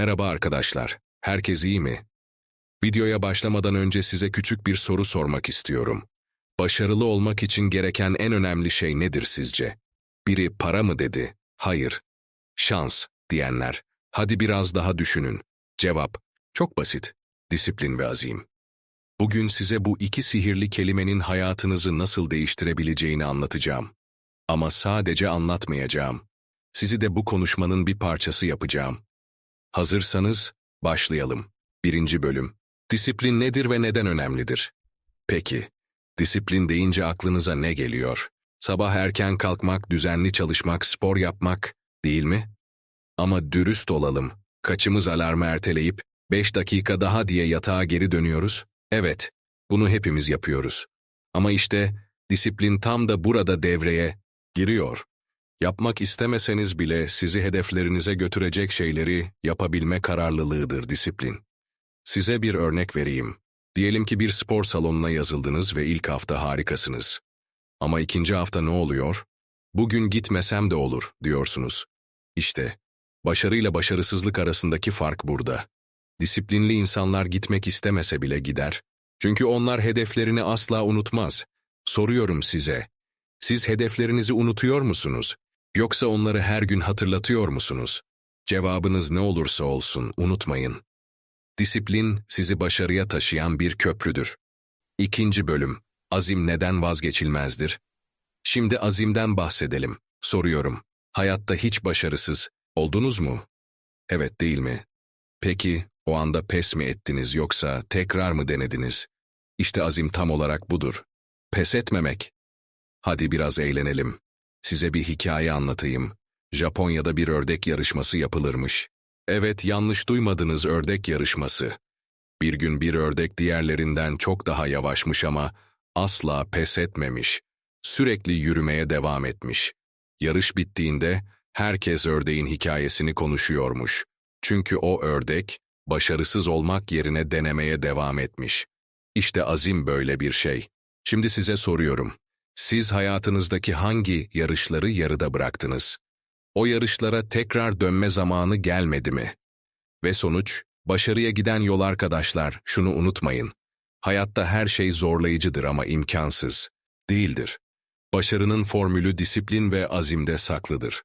Merhaba arkadaşlar. Herkes iyi mi? Videoya başlamadan önce size küçük bir soru sormak istiyorum. Başarılı olmak için gereken en önemli şey nedir sizce? Biri para mı dedi? Hayır. Şans diyenler. Hadi biraz daha düşünün. Cevap çok basit. Disiplin ve azim. Bugün size bu iki sihirli kelimenin hayatınızı nasıl değiştirebileceğini anlatacağım. Ama sadece anlatmayacağım. Sizi de bu konuşmanın bir parçası yapacağım. Hazırsanız başlayalım. Birinci bölüm. Disiplin nedir ve neden önemlidir? Peki, disiplin deyince aklınıza ne geliyor? Sabah erken kalkmak, düzenli çalışmak, spor yapmak değil mi? Ama dürüst olalım. Kaçımız alarmı erteleyip 5 dakika daha diye yatağa geri dönüyoruz? Evet, bunu hepimiz yapıyoruz. Ama işte disiplin tam da burada devreye giriyor. Yapmak istemeseniz bile sizi hedeflerinize götürecek şeyleri yapabilme kararlılığıdır disiplin. Size bir örnek vereyim. Diyelim ki bir spor salonuna yazıldınız ve ilk hafta harikasınız. Ama ikinci hafta ne oluyor? Bugün gitmesem de olur diyorsunuz. İşte başarıyla başarısızlık arasındaki fark burada. Disiplinli insanlar gitmek istemese bile gider. Çünkü onlar hedeflerini asla unutmaz. Soruyorum size, siz hedeflerinizi unutuyor musunuz? Yoksa onları her gün hatırlatıyor musunuz? Cevabınız ne olursa olsun unutmayın. Disiplin sizi başarıya taşıyan bir köprüdür. İkinci bölüm. Azim neden vazgeçilmezdir? Şimdi azimden bahsedelim. Soruyorum. Hayatta hiç başarısız oldunuz mu? Evet değil mi? Peki o anda pes mi ettiniz yoksa tekrar mı denediniz? İşte azim tam olarak budur. Pes etmemek. Hadi biraz eğlenelim. Size bir hikaye anlatayım. Japonya'da bir ördek yarışması yapılırmış. Evet, yanlış duymadınız ördek yarışması. Bir gün bir ördek diğerlerinden çok daha yavaşmış ama asla pes etmemiş. Sürekli yürümeye devam etmiş. Yarış bittiğinde herkes ördeğin hikayesini konuşuyormuş. Çünkü o ördek başarısız olmak yerine denemeye devam etmiş. İşte azim böyle bir şey. Şimdi size soruyorum. Siz hayatınızdaki hangi yarışları yarıda bıraktınız? O yarışlara tekrar dönme zamanı gelmedi mi? Ve sonuç, başarıya giden yol arkadaşlar, şunu unutmayın. Hayatta her şey zorlayıcıdır ama imkansız. Değildir. Başarının formülü disiplin ve azimde saklıdır.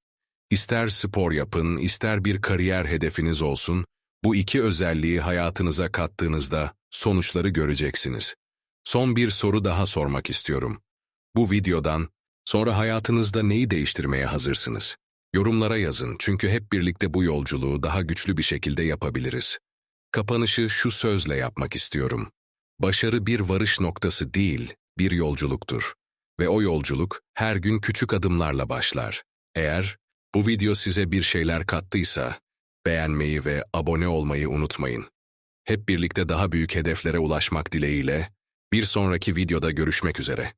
İster spor yapın, ister bir kariyer hedefiniz olsun, bu iki özelliği hayatınıza kattığınızda sonuçları göreceksiniz. Son bir soru daha sormak istiyorum. Bu videodan sonra hayatınızda neyi değiştirmeye hazırsınız? Yorumlara yazın çünkü hep birlikte bu yolculuğu daha güçlü bir şekilde yapabiliriz. Kapanışı şu sözle yapmak istiyorum. Başarı bir varış noktası değil, bir yolculuktur. Ve o yolculuk her gün küçük adımlarla başlar. Eğer bu video size bir şeyler kattıysa, beğenmeyi ve abone olmayı unutmayın. Hep birlikte daha büyük hedeflere ulaşmak dileğiyle, bir sonraki videoda görüşmek üzere.